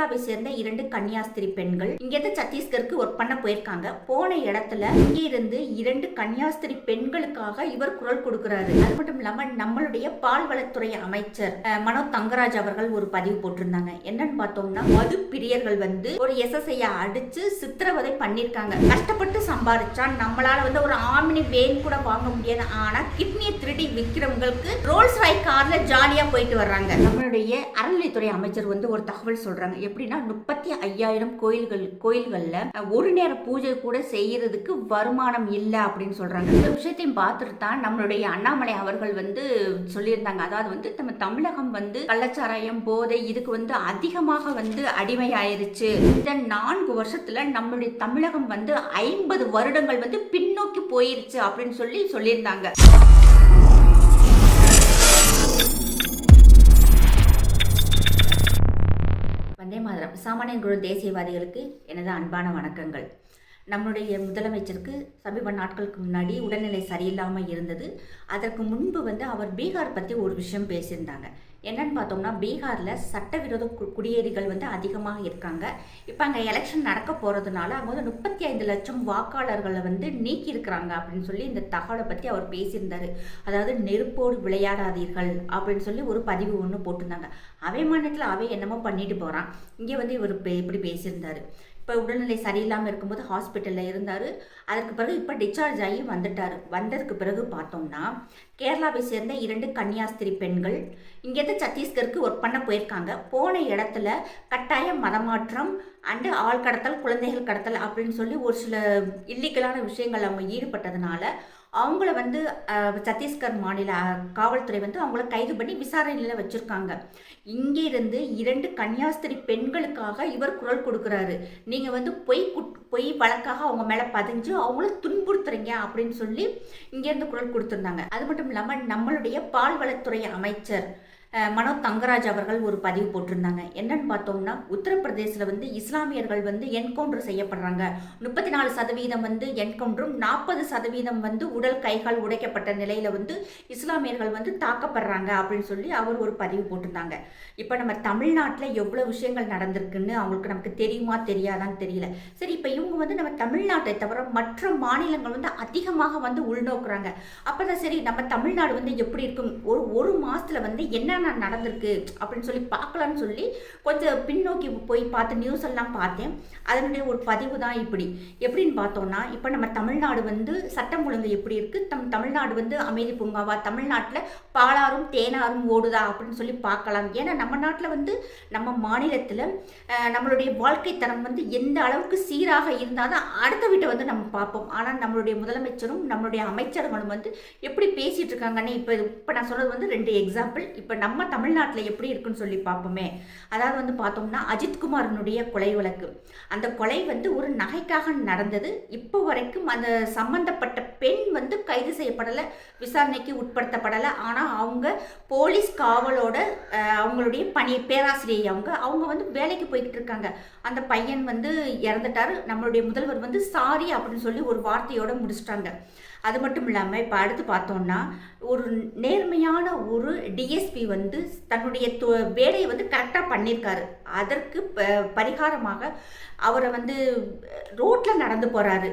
கேரளாவை சேர்ந்த இரண்டு கன்னியாஸ்திரி பெண்கள் இங்கிருந்து சத்தீஸ்கருக்கு ஒர்க் பண்ண போயிருக்காங்க. போன இடத்துல இங்கிருந்து இரண்டு கன்னியாஸ்திரி பெண்களுக்காக இவர் குரல் கொடுக்கிறாரு. அது மட்டும் இல்லாம நம்மளுடைய பால்வளத்துறை அமைச்சர் மனோ தங்கராஜ் அவர்கள் ஒரு பதிவு போட்டிருந்தாங்க. என்னன்னு பார்த்தோம்னா மது பிரியர்கள் வந்து ஒரு எஸ்எஸ்ஐ அடிச்சு சித்திரவதை பண்ணிருக்காங்க கஷ்டப்பட்டு சம்பாதிச்சா நம்மளால வந்து ஒரு ஆமினி வேன் கூட வாங்க முடியாது. ஆனா கிட்னியை திருடி விற்கிறவங்களுக்கு ரோல்ஸ் ராய் கார்ல ஜாலியா போயிட்டு வர்றாங்க. நம்மளுடைய அறநிலைத்துறை அமைச்சர் வந்து ஒரு தகவல் சொல்றாங்க. எப்படின்னா முப்பத்தி ஐயாயிரம் கோயில்கள் கோயில்களில் ஒரு நேர பூஜை கூட செய்யறதுக்கு வருமானம் இல்லை அப்படின்னு சொல்றாங்க. இந்த விஷயத்தையும் பார்த்துட்டு தான் நம்மளுடைய அண்ணாமலை அவர்கள் வந்து சொல்லியிருந்தாங்க. அதாவது வந்து நம்ம தமிழகம் வந்து கள்ளச்சாராயம் போதை இதுக்கு வந்து அதிகமாக வந்து அடிமையாயிருச்சு. இந்த நான்கு வருஷத்துல நம்மளுடைய தமிழகம் வந்து ஐம்பது வருடங்கள் வந்து பின்னோக்கி போயிருச்சு அப்படின்னு சொல்லி சொல்லியிருந்தாங்க. வந்தே சாமானிய குழு தேசியவாதிகளுக்கு எனது அன்பான வணக்கங்கள். நம்முடைய முதலமைச்சருக்கு சமீப நாட்களுக்கு முன்னாடி உடல்நிலை சரியில்லாமல் இருந்தது. அதற்கு முன்பு வந்து அவர் பீகார் பற்றி ஒரு விஷயம் பேசியிருந்தாங்க. என்னன்னு பார்த்தோம்னா பீகாரில் சட்டவிரோத கு- குடியேறிகள் வந்து அதிகமாக இருக்காங்க. இப்போ அங்கே எலெக்ஷன் நடக்க போகிறதுனால அங்கே வந்து முப்பத்தி ஐந்து லட்சம் வாக்காளர்களை வந்து நீக்கி இருக்கிறாங்க அப்படின்னு சொல்லி இந்த தகவலை பற்றி அவர் பேசியிருந்தாரு. அதாவது நெருப்போடு விளையாடாதீர்கள் அப்படின்னு சொல்லி ஒரு பதிவு ஒன்று போட்டிருந்தாங்க. அவை மாநிலத்தில் அவை என்னமோ பண்ணிட்டு போகிறான் இங்கே வந்து இவர் பே- இப்படி பேசியிருந்தாரு. இப்போ உடல்நிலை சரியில்லாமல் இருக்கும்போது ஹாஸ்பிட்டலில் இருந்தார். அதற்கு பிறகு இப்போ டிஸ்சார்ஜ் ஆகி வந்துட்டார். வந்ததுக்கு பிறகு பார்த்தோம்னா கேரளாவை சேர்ந்த இரண்டு கன்னியாஸ்திரி பெண்கள் இங்கேருந்து சத்தீஸ்கருக்கு ஒர்க் பண்ண போயிருக்காங்க. போன இடத்துல கட்டாய மதமாற்றம் அண்டு ஆள் கடத்தல் குழந்தைகள் கடத்தல் அப்படின்னு சொல்லி ஒரு சில இல்லீகலான விஷயங்கள் அவங்க ஈடுபட்டதுனால அவங்கள வந்து சத்தீஸ்கர் மாநில காவல்துறை வந்து அவங்கள கைது பண்ணி விசாரணையில் வச்சுருக்காங்க. இங்கேருந்து இரண்டு கன்னியாஸ்திரி பெண்களுக்காக இவர் குரல் கொடுக்குறாரு. நீங்கள் வந்து பொய் குட் பொய் வழக்காக அவங்க மேலே பதிஞ்சு அவங்கள துன்புறுத்துறீங்க அப்படின்னு சொல்லி இங்கேருந்து குரல் கொடுத்துருந்தாங்க. அது மட்டும் இல்லாமல் நம்மளுடைய பால்வளத்துறை அமைச்சர் மனோ தங்கராஜ் அவர்கள் ஒரு பதிவு போட்டிருந்தாங்க. என்னன்னு பார்த்தோம்னா உத்தரப்பிரதேசில் வந்து இஸ்லாமியர்கள் வந்து என்கவுண்டர் செய்யப்படுறாங்க. முப்பத்தி நாலு சதவீதம் வந்து என்கவுண்டரும் நாற்பது சதவீதம் வந்து உடல் கைகால் உடைக்கப்பட்ட நிலையில் வந்து இஸ்லாமியர்கள் வந்து தாக்கப்படுறாங்க அப்படின்னு சொல்லி அவர் ஒரு பதிவு போட்டிருந்தாங்க. இப்போ நம்ம தமிழ்நாட்டில் எவ்வளோ விஷயங்கள் நடந்திருக்குன்னு அவங்களுக்கு நமக்கு தெரியுமா தெரியாதான்னு தெரியல. சரி இப்போ இவங்க வந்து நம்ம தமிழ்நாட்டை தவிர மற்ற மாநிலங்கள் வந்து அதிகமாக வந்து உள்நோக்குறாங்க. அப்போ தான் சரி நம்ம தமிழ்நாடு வந்து எப்படி இருக்கும்? ஒரு ஒரு மாதத்தில் வந்து என்ன என்னென்ன நடந்திருக்கு அப்படின்னு சொல்லி பார்க்கலான்னு சொல்லி கொஞ்சம் பின்னோக்கி போய் பார்த்து நியூஸ் எல்லாம் பார்த்தேன். அதனுடைய ஒரு பதிவு தான் இப்படி. எப்படின்னு பார்த்தோம்னா இப்போ நம்ம தமிழ்நாடு வந்து சட்டம் ஒழுங்கு எப்படி இருக்குது தம் தமிழ்நாடு வந்து அமைதி பூங்காவா? தமிழ்நாட்டில் பாலாறும் தேனாரும் ஓடுதா? அப்படின்னு சொல்லி பார்க்கலாம். ஏன்னா நம்ம நாட்டில் வந்து நம்ம மாநிலத்தில் நம்மளுடைய வாழ்க்கை தரம் வந்து எந்த அளவுக்கு சீராக இருந்தால் தான் அடுத்த வீட்டை வந்து நம்ம பார்ப்போம். ஆனால் நம்மளுடைய முதலமைச்சரும் நம்மளுடைய அமைச்சர்களும் வந்து எப்படி பேசிகிட்டு இருக்காங்கன்னு இப்போ இப்போ நான் சொல்கிறது வந்து ரெண்டு எக்ஸாம்பிள் இப்போ நம்ம நம்ம தமிழ்நாட்டில் எப்படி இருக்குன்னு சொல்லி பார்ப்போமே. அதாவது வந்து பார்த்தோம்னா அஜித்குமாரனுடைய கொலை வழக்கு. அந்த கொலை வந்து ஒரு நகைக்காக நடந்தது. இப்போ வரைக்கும் அந்த சம்பந்தப்பட்ட பெண் வந்து கைது செய்யப்படலை விசாரணைக்கு உட்படுத்தப்படலை. ஆனால் அவங்க போலீஸ் காவலோட அவங்களுடைய பணி பேராசிரியை அவங்க அவங்க வந்து வேலைக்கு போய்கிட்டு இருக்காங்க. அந்த பையன் வந்து இறந்துட்டாரு. நம்மளுடைய முதல்வர் வந்து சாரி அப்படின்னு சொல்லி ஒரு வார்த்தையோட முடிச்சிட்டாங்க. அது மட்டும் இல்லாமல் இப்போ அடுத்து பார்த்தோம்னா ஒரு நேர்மையான ஒரு டிஎஸ்பி வந்து தன்னுடைய து- வேலையை வந்து கரெக்டாக பண்ணியிருக்காரு அதற்கு ப- பரிகாரமாக அவரை வந்து ரோட்டில் நடந்து போகிறாரு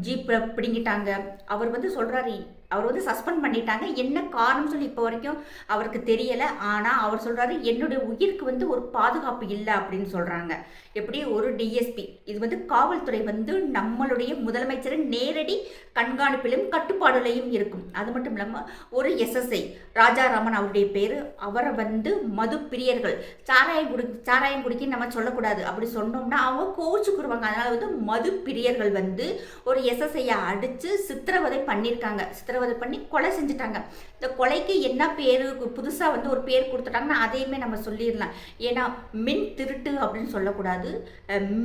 ஜீப்பில் பிடிங்கிட்டாங்க. அவர் வந்து சொல்கிறாரு அவர் வந்து சஸ்பெண்ட் பண்ணிட்டாங்க. என்ன காரணம் சொல்லி இப்போ வரைக்கும் அவருக்கு தெரியலை. ஆனால் அவர் சொல்கிறாரு என்னுடைய உயிருக்கு வந்து ஒரு பாதுகாப்பு இல்லை அப்படின்னு சொல்கிறாங்க எப்படி? ஒரு டிஎஸ்பி இது வந்து காவல்துறை வந்து நம்மளுடைய முதலமைச்சரின் நேரடி கண்காணிப்பிலும் கட்டுப்பாடுலையும் இருக்கும். அது மட்டும் இல்லாமல் ஒரு எஸ்எஸ்ஐ ராஜாராமன் அவருடைய பேர் அவரை வந்து மது பிரியர்கள் சாராயம் குடி சாராயம் குடிக்க நம்ம சொல்லக்கூடாது. அப்படி சொன்னோம்னா அவங்க கோச்சுக்குருவாங்க அதனால வந்து மது பிரியர்கள் வந்து ஒரு எஸ்எஸ்ஐயை அடித்து சித்திரவதை பண்ணியிருக்காங்க. சித்திரவதை பண்ணி கொலை செஞ்சுட்டாங்க. இந்த கொலைக்கு என்ன பேர்? புதுசாக வந்து ஒரு பேர் கொடுத்துட்டாங்கன்னா அதையுமே நம்ம சொல்லிடலாம். ஏன்னா மின் திருட்டு அப்படின்னு சொல்லக்கூடாது.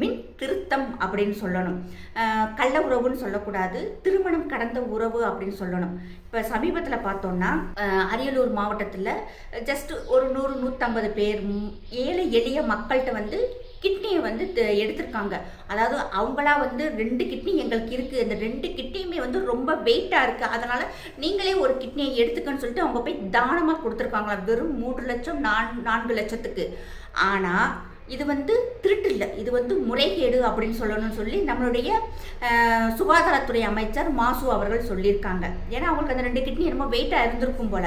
மின் திருத்தம் அப்படின்னு சொல்லணும். கள்ள உறவுன்னு சொல்லக்கூடாது. திருமணம் கடந்த உறவு அப்படின்னு சொல்லணும். இப்போ சமீபத்தில் பார்த்தோம்னா அரியலூர் மாவட்டத்தில் ஜஸ்ட் ஒரு நூறு நூற்றம்பது பேர் ஏழை எளிய மக்கள்கிட்ட வந்து வந்து எடுத்திருக்காங்க. அதாவது அவங்களா வந்து ரெண்டு கிட்னி எங்களுக்கு இருக்குது இந்த ரெண்டு கிட்னியுமே வந்து ரொம்ப வெயிட்டாக இருக்குது அதனால் நீங்களே ஒரு கிட்னியை எடுத்துக்கன்னு சொல்லிட்டு அவங்க போய் தானமாக கொடுத்துருக்காங்களா? வெறும் மூன்று லட்சம் நான் நான்கு லட்சத்துக்கு. ஆனால் இது வந்து திருட்டு இல்லை. இது வந்து முறைகேடு அப்படின்னு சொல்லணும்னு சொல்லி நம்மளுடைய சுகாதாரத்துறை அமைச்சர் மாசு அவர்கள் சொல்லியிருக்காங்க. ஏன்னா அவங்களுக்கு அந்த ரெண்டு கிட்னி ரொம்ப வெயிட்டாக இருந்திருக்கும் போல.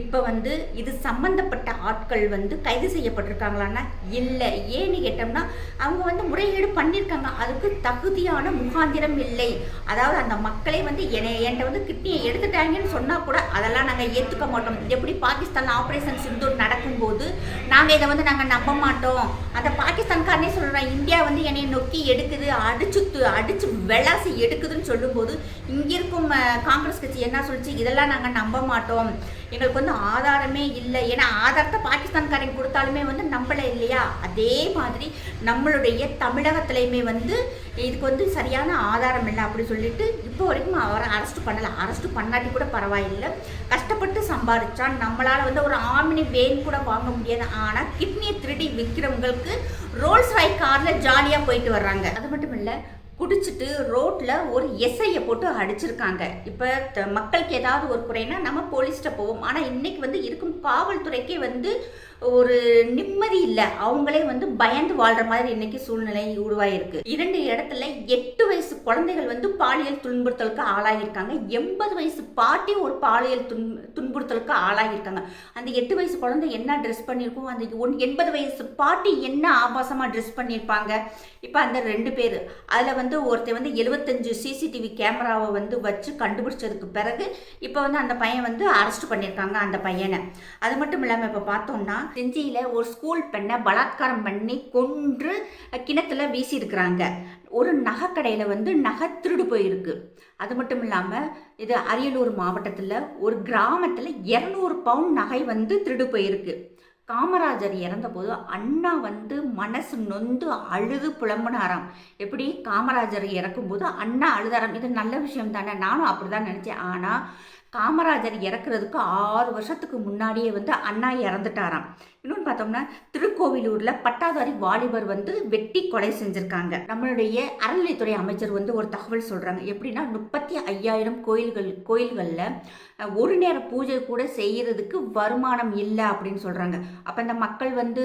இப்போ வந்து இது சம்பந்தப்பட்ட ஆட்கள் வந்து கைது செய்யப்பட்டிருக்காங்களான்னா இல்லை. ஏன்னு கேட்டோம்னா அவங்க வந்து முறைகேடு பண்ணியிருக்காங்க அதுக்கு தகுதியான முகாந்திரம் இல்லை. அதாவது அந்த மக்களே வந்து என்னை என்கிட்ட வந்து கிட்னியை எடுத்துட்டாங்கன்னு சொன்னால் கூட அதெல்லாம் நாங்கள் ஏற்றுக்க மாட்டோம். எப்படி பாகிஸ்தானில் ஆப்ரேஷன் சிந்தூர் நடக்கும்போது நாங்கள் இதை வந்து நாங்கள் நம்ப மாட்டோம். அந்த பாகிஸ்தான்காரனே சொல்கிறோம் இந்தியா வந்து என்னை நொக்கி எடுக்குது அடிச்சு அடிச்சு விளாசி எடுக்குதுன்னு சொல்லும்போது இங்கே இருக்கும் காங்கிரஸ் கட்சி என்ன சொல்லிச்சு? இதெல்லாம் நாங்கள் நம்ப மாட்டோம். எங்களுக்கு வந்து ஆதாரமே இல்லை. ஏன்னா ஆதாரத்தை பாகிஸ்தான்காரங்க கொடுத்தாலுமே வந்து நம்பலை இல்லையா? அதே மாதிரி நம்மளுடைய தமிழகத்துலையுமே வந்து இதுக்கு வந்து சரியான ஆதாரம் இல்லை அப்படின்னு சொல்லிட்டு இப்போ வரைக்கும் அவரை அரெஸ்ட் பண்ணலை. அரெஸ்ட் பண்ணாட்டி கூட பரவாயில்லை. கஷ்டப்பட்டு சம்பாதிச்சா நம்மளால் வந்து ஒரு ஆமினி வேன் கூட வாங்க முடியாது. ஆனால் கிட்னியை திருடி விற்கிறவங்களுக்கு ரோல்ஸ் ராய் காரில் ஜாலியாக போயிட்டு வர்றாங்க. அது மட்டும் இல்லை குடிச்சிட்டு ரோட்டில் ஒரு எஸ்ஐயை போட்டு அடிச்சிருக்காங்க. இப்போ த- மக்களுக்கு ஏதாவது ஒரு குறைனா நம்ம போலீஸ்கிட்ட போவோம். ஆனால் இன்னைக்கு வந்து இருக்கும் காவல்துறைக்கே வந்து ஒரு நிம்மதி இல்லை. அவங்களே வந்து பயந்து வாழ்ற மாதிரி இன்னைக்கு சூழ்நிலை உருவாயிருக்கு. இரண்டு இடத்துல எட்டு வயசு குழந்தைகள் வந்து பாலியல் துன்புறுத்தலுக்கு ஆளாகியிருக்காங்க. எண்பது வயசு பாட்டி ஒரு பாலியல் துன் துன்புறுத்தலுக்கு ஆளாகியிருக்காங்க. அந்த எட்டு வயசு குழந்தை என்ன ட்ரெஸ் பண்ணியிருக்கோம் அந்த ஒன் எண்பது வயசு பாட்டி என்ன ஆபாசமாக ட்ரெஸ் பண்ணியிருப்பாங்க. இப்போ அந்த ரெண்டு பேர். அதில் வந்து ஒருத்தர் வந்து எழுபத்தஞ்சு சிசிடிவி கேமராவை வந்து வச்சு கண்டுபிடிச்சதுக்கு பிறகு இப்போ வந்து அந்த பையன் வந்து அரெஸ்ட் பண்ணியிருக்காங்க அந்த பையனை. அது மட்டும் இல்லாமல் இப்போ பார்த்தோம்னா செஞ்சியில் ஒரு ஸ்கூல் பெண்ணை பலாத்காரம் பண்ணி கொன்று கிணத்துல வீசியிருக்கிறாங்க. ஒரு நகைக்கடையில் வந்து நகை திருடு போயிருக்கு. அது மட்டும் இல்லாமல் இது அரியலூர் மாவட்டத்தில் ஒரு கிராமத்தில் இரநூறு பவுன் நகை வந்து திருடு போயிருக்கு. காமராஜர் இறந்தபோது அண்ணா வந்து மனசு நொந்து அழுது புலம்புனாராம். எப்படி? காமராஜர் இறக்கும்போது அண்ணா அழுதாராம். இது நல்ல விஷயம் தானே? நானும் அப்படி தான் நினச்சேன். ஆனால் காமராஜர் இறக்குறதுக்கு ஆறு வருஷத்துக்கு முன்னாடியே வந்து அண்ணா இறந்துட்டாராம். இன்னொன்று பார்த்தோம்னா திருக்கோவிலூரில் பட்டாதாரி வாலிபர் வந்து வெட்டி கொலை செஞ்சுருக்காங்க. நம்மளுடைய அறநிலைத்துறை அமைச்சர் வந்து ஒரு தகவல் சொல்கிறாங்க எப்படின்னா முப்பத்தி ஐயாயிரம் கோயில்கள் கோயில்களில் ஒரு நேர பூஜை கூட செய்கிறதுக்கு வருமானம் இல்லை அப்படின்னு சொல்கிறாங்க அப்போ இந்த மக்கள் வந்து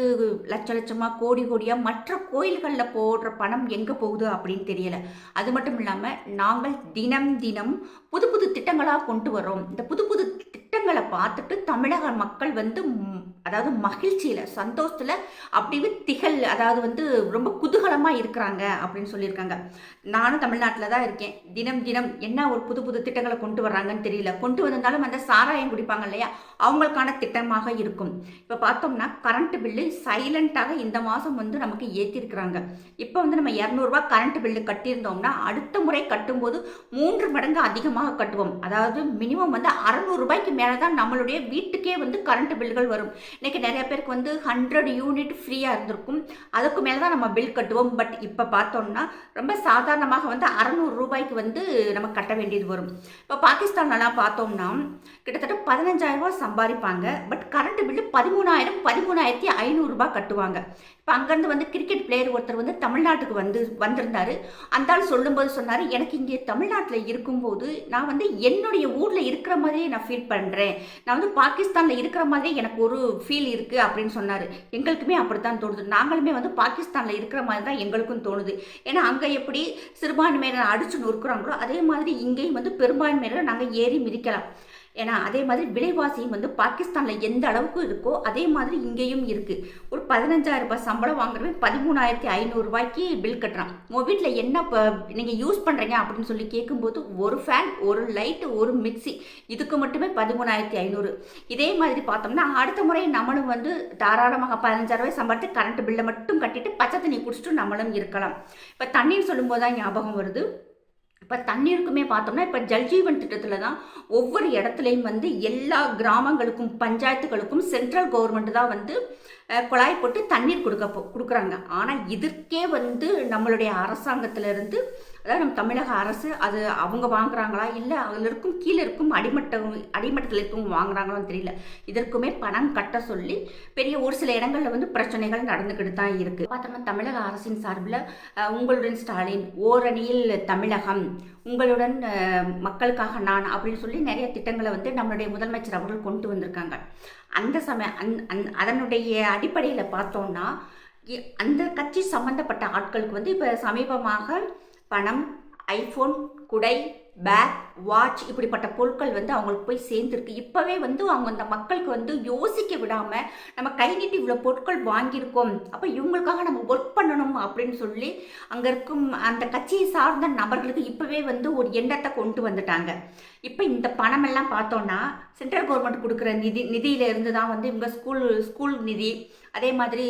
லட்ச லட்சமாக கோடி கோடியாக மற்ற கோயில்களில் போடுற பணம் எங்கே போகுது அப்படின்னு தெரியலை. அது மட்டும் இல்லாமல் நாங்கள் தினம் தினம் புது புது திட்டங்களாக கொண்டு வரோம் இந்த புது புது திட்டங்களை பார்த்துட்டு தமிழக மக்கள் வந்து அதாவது மகிழ்ச்சியில் சந்தோஷத்தில் அப்படியே திகழ் அதாவது வந்து ரொம்ப குதூகலமாக இருக்கிறாங்க அப்படின்னு சொல்லியிருக்காங்க. நானும் தமிழ்நாட்டில் தான் இருக்கேன். தினம் தினம் என்ன ஒரு புது புது திட்டங்களை கொண்டு வர்றாங்கன்னு தெரியல. கொண்டு வந்திருந்தாலும் அந்த சாராயம் குடிப்பாங்க இல்லையா? அவங்களுக்கான திட்டமாக இருக்கும். இப்போ பார்த்தோம்னா கரண்ட் பில்லு சைலண்ட்டாக இந்த மாதம் வந்து நமக்கு ஏற்றிருக்கிறாங்க இப்போ வந்து நம்ம இரநூறுவா கரண்ட் பில்லு கட்டியிருந்தோம்னா அடுத்த முறை கட்டும்போது மூன்று மடங்கு அதிகமாக கட்டுவோம். அதாவது மினிமம் வந்து அறநூறுபாய்க்கு மேலே தான் நம்மளுடைய வீட்டுக்கே வந்து கரண்ட் பில்கள் வரும். இன்னைக்கு நிறைய பேருக்கு வந்து ஹண்ட்ரட் யூனிட் ஃப்ரீயாக இருந்திருக்கும். அதுக்கு மேலே தான் நம்ம பில் கட்டுவோம். பட் இப்போ பார்த்தோம்னா ரொம்ப சாதாரணமாக வந்து அறநூறு ரூபாய்க்கு வந்து நம்ம கட்ட வேண்டியது வரும். இப்போ பாகிஸ்தான்லலாம் பார்த்தோம்னா கிட்டத்தட்ட பதினஞ்சாயிரம் ரூபாய் சம்பாதிப்பாங்க. பட் கரண்ட் பில்லு பதிமூணாயிரம் பதிமூணாயிரத்தி ஐநூறுரூபா கட்டுவாங்க. இப்போ அங்கேருந்து வந்து கிரிக்கெட் பிளேயர் ஒருத்தர் வந்து தமிழ்நாட்டுக்கு வந்து வந்திருந்தார். அந்த ஆள் சொல்லும்போது சொன்னார் எனக்கு இங்கே தமிழ்நாட்டில் இருக்கும்போது நான் வந்து என்னுடைய ஊரில் இருக்கிற மாதிரியே நான் ஃபீல் பண்ணுறேன் நான் வந்து பாகிஸ்தானில் இருக்கிற மாதிரியே எனக்கு ஒரு ஃபீல் இருக்குது அப்படின்னு சொன்னார். எங்களுக்குமே அப்படித்தான் தோணுது. நாங்களுமே வந்து பாகிஸ்தானில் இருக்கிற மாதிரி தான் எங்களுக்கும் தோணுது. ஏன்னா அங்கே எப்படி சிறுபான்மையினர் அடிச்சு நொறுக்குறாங்களோ அதே மாதிரி இங்கேயும் வந்து பெரும்பான்மையினர் நாங்கள் ஏறி மிதிக்கலாம். ஏன்னா அதே மாதிரி விலைவாசியும் வந்து பாகிஸ்தானில் எந்த அளவுக்கு இருக்கோ அதே மாதிரி இங்கேயும் இருக்குது ஒரு பதினஞ்சாயிரம் ரூபாய் சம்பளம் வாங்குறவன் பதிமூணாயிரத்தி ஐநூறுரூவாய்க்கு பில் கட்டுறான். உங்கள் வீட்டில் என்ன இப்போ நீங்கள் யூஸ் பண்ணுறீங்க அப்படின்னு சொல்லி கேட்கும்போது ஒரு ஃபேன் ஒரு லைட்டு ஒரு மிக்ஸி இதுக்கு மட்டுமே பதிமூணாயிரத்தி ஐநூறு. இதே மாதிரி பார்த்தோம்னா அடுத்த முறை நம்மளும் வந்து தாராளமாக பதினஞ்சாயிரம் ரூபாய் சம்பாதித்து கரண்ட் பில்லை மட்டும் கட்டிட்டு பச்சை தண்ணி குடிச்சிட்டு நம்மளும் இருக்கலாம். இப்போ தண்ணின்னு சொல்லும்போது தான் ஞாபகம் வருது. இப்போ தண்ணீருக்குமே பார்த்தோம்னா இப்போ ஜல்ஜீவன் திட்டத்தில் தான் ஒவ்வொரு இடத்துலையும் வந்து எல்லா கிராமங்களுக்கும் பஞ்சாயத்துகளுக்கும் சென்ட்ரல் கவர்மெண்ட் தான் வந்து குழாய் போட்டு தண்ணீர் கொடுக்க கொடுக்குறாங்க. ஆனால் இதற்கே வந்து நம்மளுடைய அரசாங்கத்திலிருந்து அதாவது நம்ம தமிழக அரசு அது அவங்க வாங்குறாங்களா? இல்லை அதில் இருக்கும் கீழே இருக்கும் அடிமட்டம் அடிமட்டத்தில் இருக்கவங்க வாங்குறாங்களான்னு தெரியல. இதற்குமே பணம் கட்ட சொல்லி பெரிய ஒரு சில இடங்களில் வந்து பிரச்சனைகள் நடந்துக்கிட்டு தான் இருக்குது பார்த்தோம்னா தமிழக அரசின் சார்பில் உங்களுடன் ஸ்டாலின் ஓரணியில் தமிழகம் உங்களுடன் மக்களுக்காக நான் அப்படின்னு சொல்லி நிறைய திட்டங்களை வந்து நம்மளுடைய முதலமைச்சர் அவர்கள் கொண்டு வந்திருக்காங்க. அந்த சமய அந் அந் அதனுடைய அடிப்படையில் பார்த்தோன்னா அந்த கட்சி சம்மந்தப்பட்ட ஆட்களுக்கு வந்து இப்போ சமீபமாக பணம் ஐஃபோன் குடை பேக் வாட்ச் இப்படிப்பட்ட பொருட்கள் வந்து அவங்களுக்கு போய் சேர்ந்துருக்கு. இப்போவே வந்து அவங்க அந்த மக்களுக்கு வந்து யோசிக்க விடாமல் நம்ம கை நீட்டி இவ்வளோ பொருட்கள் வாங்கியிருக்கோம். அப்போ இவங்களுக்காக நம்ம ஒர்க் பண்ணணும் அப்படின்னு சொல்லி அங்கே இருக்கும் அந்த கட்சியை சார்ந்த நபர்களுக்கு இப்போவே வந்து ஒரு எண்ணத்தை கொண்டு வந்துட்டாங்க. இப்போ இந்த பணமெல்லாம் பார்த்தோன்னா சென்ட்ரல் கவர்மெண்ட் கொடுக்குற நிதி நிதியிலேருந்து தான் வந்து இவங்க ஸ்கூல் ஸ்கூல் நிதி அதே மாதிரி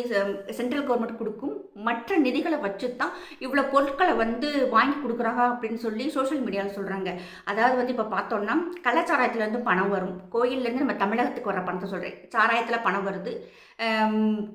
சென்ட்ரல் கவர்மெண்ட் கொடுக்கும். மற்ற நிதிகளை வச்சு தான் இவ்வளோ பொருட்களை வந்து வாங்கி கொடுக்குறாங்க அப்படின்னு சொல்லி சோஷியல் மீடியாவில் சொல்கிறாங்க அதாவது வந்து இப்போ பார்த்தோம்னா கள்ளச்சாராயத்துலேருந்து பணம் வரும். கோயில்லேருந்து நம்ம தமிழகத்துக்கு வர பணத்தை சொல்கிறேன் சாராயத்தில் பணம் வருது.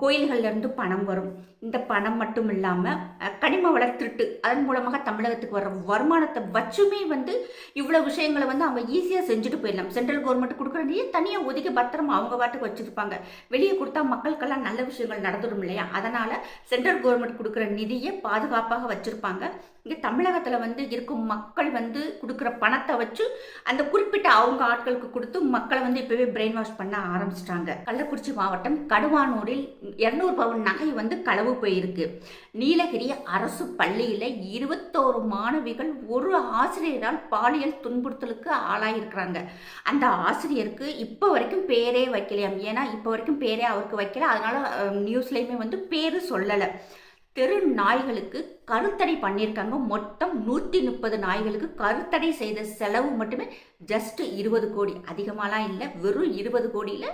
கோயில்கள்லேருந்து பணம் வரும். இந்த பணம் மட்டும் இல்லாமல் கனிம வள திருட்டு அதன் மூலமாக தமிழகத்துக்கு வர வருமானத்தை வச்சுமே வந்து இவ்வளோ விஷயங்களை வந்து அவங்க ஈஸியாக செஞ்சுட்டு போயிடலாம். சென்ட்ரல் கவர்மெண்ட் கொடுக்குற தனியாக ஒதுக்கி பத்திரமா அவங்க பாட்டுக்கு வச்சுருப்பாங்க. வெளியே கொடுத்தா மக்களுக்கெல்லாம் நல்ல விஷயங்கள் நடந்துடும் இல்லையா? அதனால் சென்ட்ரல் கவர்மெண்ட் கொடுக்குற நிதியை பாதுகாப்பாக வச்சுருப்பாங்க. இங்கே தமிழகத்தில் வந்து இருக்கும் மக்கள் வந்து கொடுக்குற பணத்தை வச்சு அந்த குறிப்பிட்ட அவங்க ஆட்களுக்கு கொடுத்து மக்களை வந்து இப்போவே பிரெயின் வாஷ் பண்ண ஆரம்பிச்சிட்டாங்க. கள்ளக்குறிச்சி மாவட்டம் கடுவானூரில் இரநூறு பவுன் நகை வந்து களவு போயிருக்கு. நீலகிரி அரசு பள்ளியில் இருபத்தோரு மாணவிகள் ஒரு ஆசிரியரால் பாலியல் துன்புறுத்தலுக்கு ஆளாயிருக்கிறாங்க. அந்த ஆசிரியருக்கு இப்போ வரைக்கும் பேரே வைக்கலையாம். ஏன்னா இப்போ வரைக்கும் பேரே அவருக்கு வைக்கல. அதனால் நியூஸ்லேயுமே வந்து பேர் சொல்லலை. தெரு நாய்களுக்கு கருத்தடை பண்ணியிருக்காங்க. மொத்தம் நூற்றி முப்பது நாய்களுக்கு கருத்தடை செய்த செலவு மட்டுமே ஜஸ்ட் இருபது கோடி. அதிகமாலாம் இல்லை. வெறும் இருபது கோடியில்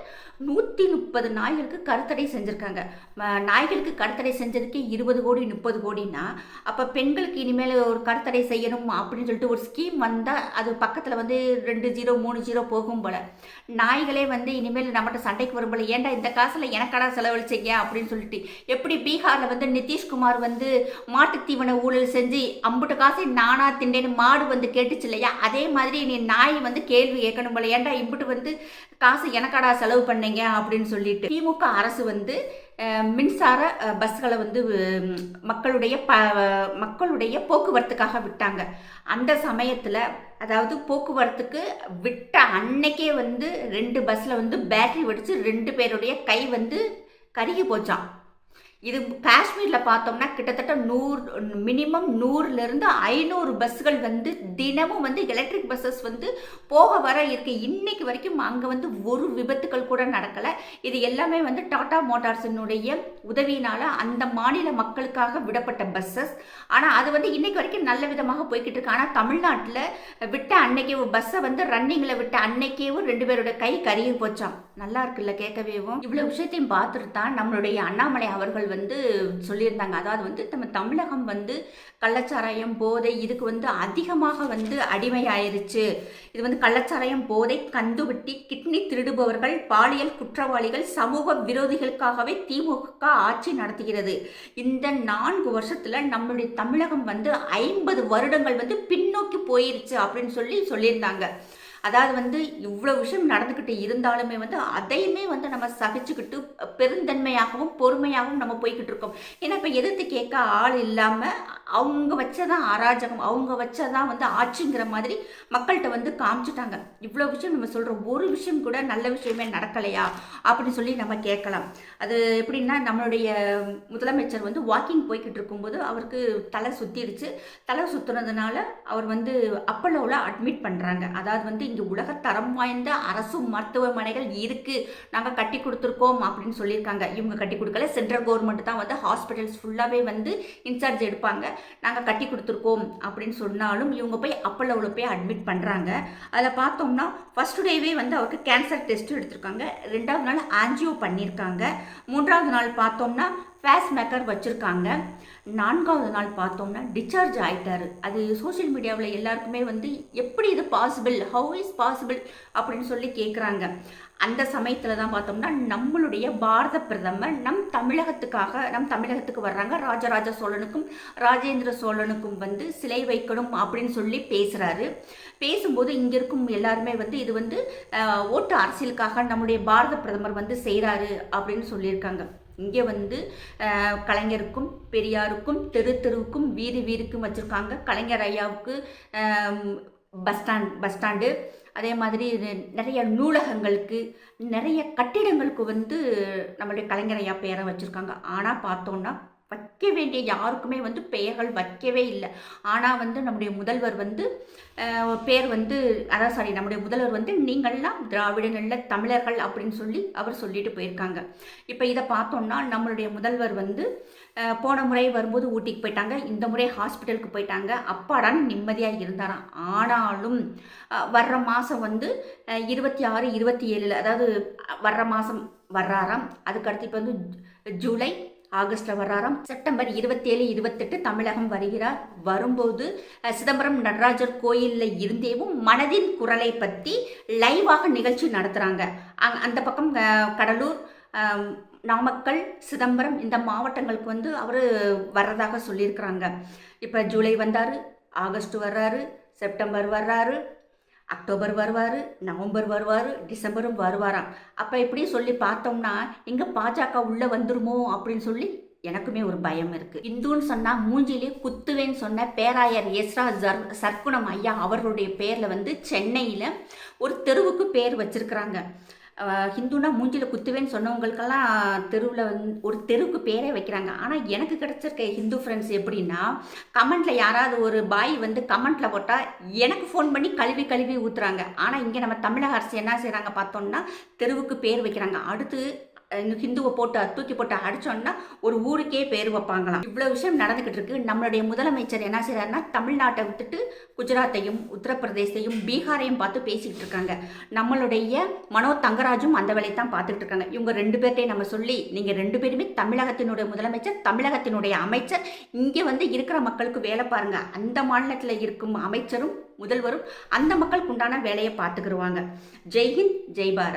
நூற்றி முப்பது நாய்களுக்கு கருத்தடை செஞ்சுருக்காங்க. நாய்களுக்கு கருத்தடை செஞ்சதுக்கே இருபது கோடி முப்பது கோடினா அப்போ பெண்களுக்கு இனிமேல் ஒரு கருத்தடை செய்யணும் அப்படின்னு சொல்லிட்டு ஒரு ஸ்கீம் வந்தால் அது பக்கத்தில் வந்து ரெண்டு ஜீரோ மூணு ஜீரோ போகும் போல. நாய்களே வந்து இனிமேல் நம்மகிட்ட சண்டைக்கு வரும் போல. ஏன்டா இந்த காசில் எனக்கடா செலவழிச்சிங்க அப்படின்னு சொல்லிட்டு. எப்படி பீகாரில் வந்து நிதிஷ்குமார் வந்து மாட்டுத்தீவன ஊழல் செஞ்சு அம்புட்டு காசை நானா திண்டேன்னு மாடு வந்து கேட்டுச்சு இல்லையா? அதே மாதிரி நீ நாய் வந்து கேள்வி கேட்கணும் போல. ஏன்டா இம்புட்டு வந்து காசு எனக்காடா செலவு பண்ணீங்க அப்படின்னு சொல்லிட்டு திமுக அரசு வந்து மின்சார பஸ்களை வந்து மக்களுடைய ப மக்களுடைய போக்குவரத்துக்காக விட்டாங்க. அந்த சமயத்தில் அதாவது போக்குவரத்துக்கு விட்ட அன்னைக்கே வந்து ரெண்டு பஸ்ஸில் வந்து பேட்டரி வெடித்து ரெண்டு பேருடைய கை வந்து கருகி போச்சாம். இது காஷ்மீரில் பார்த்தோம்னா கிட்டத்தட்ட நூறு மினிமம் நூறுலேருந்து ஐநூறு பஸ்ஸுகள் வந்து தினமும் வந்து எலக்ட்ரிக் பஸ்ஸஸ் வந்து போக வர இருக்கு. இன்னைக்கு வரைக்கும் அங்கே வந்து ஒரு விபத்துக்கள் கூட நடக்கலை. இது எல்லாமே வந்து டாடா மோட்டார்ஸினுடைய உதவியினால் அந்த மாநில மக்களுக்காக விடப்பட்ட பஸ்ஸஸ் ஆனால் அது வந்து இன்னைக்கு வரைக்கும் நல்ல விதமாக போய்கிட்டு இருக்கு. ஆனால் தமிழ்நாட்டில் விட்ட அன்னைக்கே பஸ்ஸை வந்து ரன்னிங்கில் விட்ட அன்னைக்கேவும் ரெண்டு பேரோட கை கருகி போச்சான் நல்லா இருக்குல்ல கேட்கவேவும் இவ்வளோ விஷயத்தையும் பார்த்துட்டு தான் நம்மளுடைய அண்ணாமலை அவர்கள் வந்து சொல்லியிருந்தாங்க. அதாவது வந்து நம்ம தமிழகம் வந்து கள்ளச்சாராயம் போதை இதுக்கு வந்து அதிகமாக வந்து அடிமையாயிருச்சு. இது வந்து கள்ளச்சாராயம் போதை கந்துவட்டி கிட்னி திருடுபவர்கள் பாலியல் குற்றவாளிகள் சமூக விரோதிகளுக்காகவே திமுக ஆட்சி நடத்துகிறது. இந்த நான்கு வருஷத்துல நம்மளுடைய தமிழகம் வந்து ஐம்பது வருடங்கள் வந்து பின்னோக்கி போயிருச்சு அப்படின்னு சொல்லி சொல்லியிருந்தாங்க. அதாவது வந்து இவ்வளோ விஷயம் நடந்துக்கிட்டு இருந்தாலுமே வந்து அதையுமே வந்து நம்ம சகிச்சுக்கிட்டு பெருந்தன்மையாகவும் பொறுமையாகவும் நம்ம போய்கிட்டு இருக்கோம். ஏன்னா இப்போ எதிர்த்து கேட்க ஆள் இல்லாமல் அவங்க வச்சதான் அராஜகம் அவங்க வச்சதான் வந்து ஆட்சிங்கிற மாதிரி மக்கள்கிட்ட வந்து காமிச்சிட்டாங்க. இவ்வளோ விஷயம் நம்ம சொல்கிறோம் ஒரு விஷயம் கூட நல்ல விஷயமே நடக்கலையா? அப்படின்னு சொல்லி நம்ம கேட்கலாம். அது எப்படின்னா நம்மளுடைய முதலமைச்சர் வந்து வாக்கிங் போய்கிட்டு இருக்கும்போது அவருக்கு தலை சுற்றிடுச்சு தலை சுற்றுனதுனால அவர் வந்து அப்பல்லோவில் அட்மிட் பண்ணுறாங்க அதாவது வந்து இங்கே உலகத்தரம் வாய்ந்த அரசு மருத்துவமனைகள் இருக்கு. நாங்கள் கட்டி கொடுத்துருக்கோம் அப்படின்னு சொல்லியிருக்காங்க. இவங்க கட்டி கொடுக்கல. சென்ட்ரல் கவர்மெண்ட் தான் வந்து ஹாஸ்பிட்டல்ஸ் ஃபுல்லாகவே வந்து இன்சார்ஜ் எடுப்பாங்க. நாங்கள் கட்டி கொடுத்துருக்கோம் அப்படின்னு சொன்னாலும் இவங்க போய் அப்பல்லோவில் போய் அட்மிட் பண்ணுறாங்க அதில் பார்த்தோம்னா ஃபர்ஸ்ட் டேவே வந்து அவருக்கு கேன்சர் டெஸ்ட்டும் எடுத்திருக்காங்க. ரெண்டாவது நாள் ஆன்ஜியோ பண்ணியிருக்காங்க. மூன்றாவது நாள் பார்த்தோம்னா ஃபேஸ் மேக்கர் வச்சுருக்காங்க. நான்காவது நாள் பார்த்தோம்னா டிஸ்சார்ஜ் ஆகிட்டாரு அது சோஷியல் மீடியாவில் எல்லாருக்குமே வந்து எப்படி இது பாசிபிள் ஹவு இஸ் பாசிபிள் அப்படின்னு சொல்லி கேட்குறாங்க அந்த சமயத்தில் தான் பார்த்தோம்னா நம்மளுடைய பாரத பிரதமர் நம் தமிழகத்துக்காக நம் தமிழகத்துக்கு வர்றாங்க. ராஜராஜ சோழனுக்கும் ராஜேந்திர சோழனுக்கும் வந்து சிலை வைக்கணும் அப்படின்னு சொல்லி பேசுகிறாரு பேசும்போது இங்கே இருக்கும் எல்லாருமே வந்து இது வந்து ஓட்டு அரசியலுக்காக நம்முடைய பாரத பிரதமர் வந்து செய்கிறாரு அப்படின்னு சொல்லியிருக்காங்க. இங்கே வந்து கலைஞருக்கும் பெரியாருக்கும் தெரு தெருவுக்கும் வீதி வீதிக்கும் வச்சுருக்காங்க. கலைஞர் ஐயாவுக்கு பஸ் ஸ்டாண்ட் பஸ் ஸ்டாண்டு. அதே மாதிரி நிறைய நூலகங்களுக்கு நிறைய கட்டிடங்களுக்கு வந்து நம்மளுடைய கலைஞர் ஐயா பேரை வச்சுருக்காங்க. ஆனால் பார்த்தோன்னா வைக்க வேண்டிய யாருக்குமே வந்து பெயர்கள் வைக்கவே இல்லை. ஆனால் வந்து நம்முடைய முதல்வர் வந்து பேர் வந்து அதான் சாரி நம்முடைய முதல்வர் வந்து நீங்கள்லாம் திராவிட நல்ல தமிழர்கள் அப்படின்னு சொல்லி அவர் சொல்லிட்டு போயிருக்காங்க. இப்போ இதை பார்த்தோம்னா நம்மளுடைய முதல்வர் வந்து போன முறை வரும்போது ஊட்டிக்கு போயிட்டாங்க. இந்த முறை ஹாஸ்பிட்டலுக்கு போயிட்டாங்க. அப்பாடான்னு நிம்மதியாக இருந்தாராம். ஆனாலும் வர்ற மாதம் வந்து இருபத்தி ஆறு இருபத்தி ஏழில் அதாவது வர்ற மாதம் வர்றாராம். அதுக்கடுத்து இப்போ வந்து ஜூலை ஆகஸ்ட்ல வர்றாராம். செப்டம்பர் இருபத்தேழு இருபத்தெட்டு தமிழகம் வருகிறார். வரும்போது சிதம்பரம் நடராஜர் கோயிலில் இருந்தேவும் மனதின் குரலை பற்றி லைவாக நிகழ்ச்சி நடத்துகிறாங்க அங் அந்த பக்கம் கடலூர் நாமக்கல் சிதம்பரம் இந்த மாவட்டங்களுக்கு வந்து அவர் வர்றதாக சொல்லியிருக்கிறாங்க. இப்போ ஜூலை வந்தார் ஆகஸ்ட் வர்றாரு செப்டம்பர் வர்றாரு அக்டோபர் வருவார் நவம்பர் வருவார் டிசம்பரும் வருவாராம். அப்போ இப்படி சொல்லி பார்த்தோம்னா இங்கே பாஜக உள்ளே வந்துருமோ அப்படின்னு சொல்லி எனக்குமே ஒரு பயம் இருக்குது இந்துன்னு சொன்னால் மூஞ்சிலே குத்துவேன்னு சொன்ன பேராயர் எஸ்ரா ஜர் சர்க்குணம் ஐயா அவர்களுடைய பேரில் வந்து சென்னையில் ஒரு தெருவுக்கு பேர் வச்சிருக்கிறாங்க. ஹிந்துனா மூஞ்சியில் குத்துவேன்னு சொன்னவங்களுக்கெல்லாம் தெருவில் வந்து ஒரு தெருவுக்கு பேரே வைக்கிறாங்க. ஆனால் எனக்கு கிடச்சிருக்க ஹிந்து ஃப்ரெண்ட்ஸ் எப்படின்னா கமெண்ட்டில் யாராவது ஒரு பாய் வந்து கமெண்ட்டில் போட்டால் எனக்கு ஃபோன் பண்ணி கழுவி கழுவி ஊற்றுறாங்க ஆனால் இங்கே நம்ம தமிழக அரசு என்ன செய்கிறாங்க பார்த்தோம்னா தெருவுக்கு பேர் வைக்கிறாங்க. அடுத்து ஹிந்துவை போட்டு தூக்கி போட்டு அடிச்சோன்னா ஒரு ஊருக்கே பேர் வைப்பாங்களாம். இவ்வளோ விஷயம் நடந்துக்கிட்டு இருக்கு. நம்மளுடைய முதலமைச்சர் என்ன செய்கிறாருன்னா தமிழ்நாட்டை விட்டுட்டு குஜராத்தையும் உத்தரப்பிரதேசத்தையும் பீகாரையும் பார்த்து பேசிக்கிட்டு இருக்காங்க. நம்மளுடைய மனோ தங்கராஜும் அந்த வேலையை தான் பார்த்துக்கிட்டு இருக்காங்க. இவங்க ரெண்டு பேர்ட்டையும் நம்ம சொல்லி நீங்கள் ரெண்டு பேருமே தமிழகத்தினுடைய முதலமைச்சர் தமிழகத்தினுடைய அமைச்சர். இங்கே வந்து இருக்கிற மக்களுக்கு வேலை பாருங்க. அந்த மாநிலத்தில் இருக்கும் அமைச்சரும் முதல்வரும் அந்த மக்களுக்கு உண்டான வேலையை பார்த்துக்கிருவாங்க. ஜெய்ஹிந்த் ஜெய் பாரத்.